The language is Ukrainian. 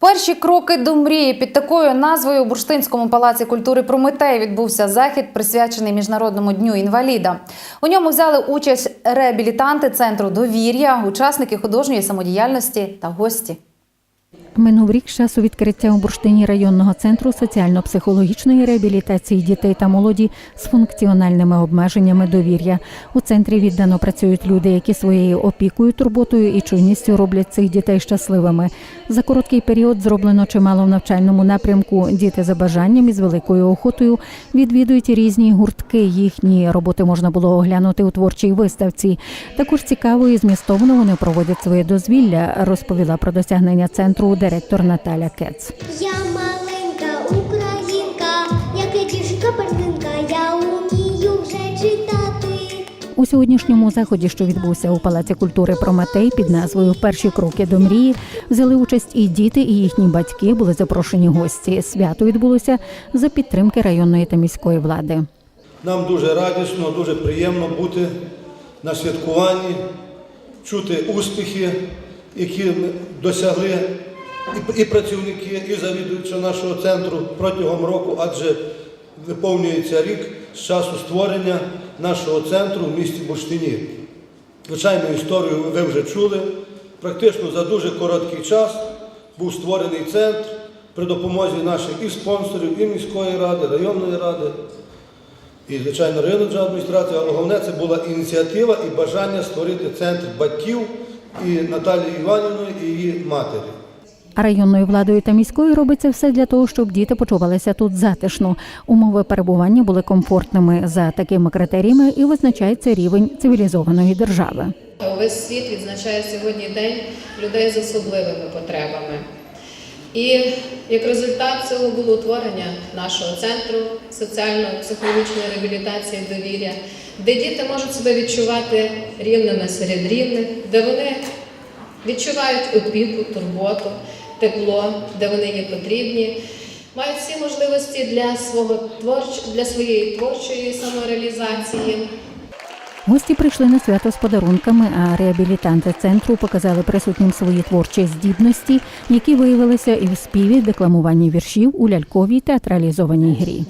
Перші кроки до мрії під такою назвою у Бурштинському палаці культури Прометей відбувся захід, присвячений міжнародному дню інваліда. У ньому взяли участь реабілітанти центру довір'я, учасники художньої самодіяльності та гості. Минув рік з часу відкриття у Бурштині районного центру соціально-психологічної реабілітації дітей та молоді з функціональними обмеженнями довір'я. У центрі віддано працюють люди, які своєю опікою, турботою і чуйністю роблять цих дітей щасливими. За короткий період зроблено чимало в навчальному напрямку. Діти за бажанням і з великою охотою відвідують різні гуртки. Їхні роботи можна було оглянути у творчій виставці. Також цікаво і змістовно вони проводять своє дозвілля, розповіла про досягнення центру директор Наталя Кец. Я маленька українка, як і дівчинка перлинка, я умію вже читати. У сьогоднішньому заході, що відбувся у Палаці культури Прометей під назвою Перші кроки до мрії, взяли участь і діти, і їхні батьки були запрошені гості. Свято відбулося за підтримки районної та міської влади. Нам дуже радісно, дуже приємно бути на святкуванні, чути успіхи, які ми досягли і- і працівники, і завідувачі нашого центру протягом року, адже виповнюється рік з часу створення нашого центру в місті Бурштині. Звичайно, історію ви вже чули. Практично за дуже короткий час був створений центр при допомозі наших і спонсорів, і міської ради, районної ради, і, звичайно, районної адміністрації, але головне це була ініціатива і бажання створити центр батьків і Наталії Іванівної і її матері. Районною владою та міською робиться все для того, щоб діти почувалися тут затишно. Умови перебування були комфортними за такими критеріями і визначається рівень цивілізованої держави. Увесь світ відзначає сьогодні День людей з особливими потребами. І як результат цього було утворення нашого центру соціально-психологічної реабілітації довір'я, де діти можуть себе відчувати рівними серед рівних, де вони відчувають опіку, турботу, тепло, де вони є потрібні, мають всі можливості для свого творч... для своєї творчої самореалізації. Гості прийшли на свято з подарунками, а реабілітанти центру показали присутнім свої творчі здібності, які виявилися і в співі, декламуванні віршів у ляльковій театралізованій грі.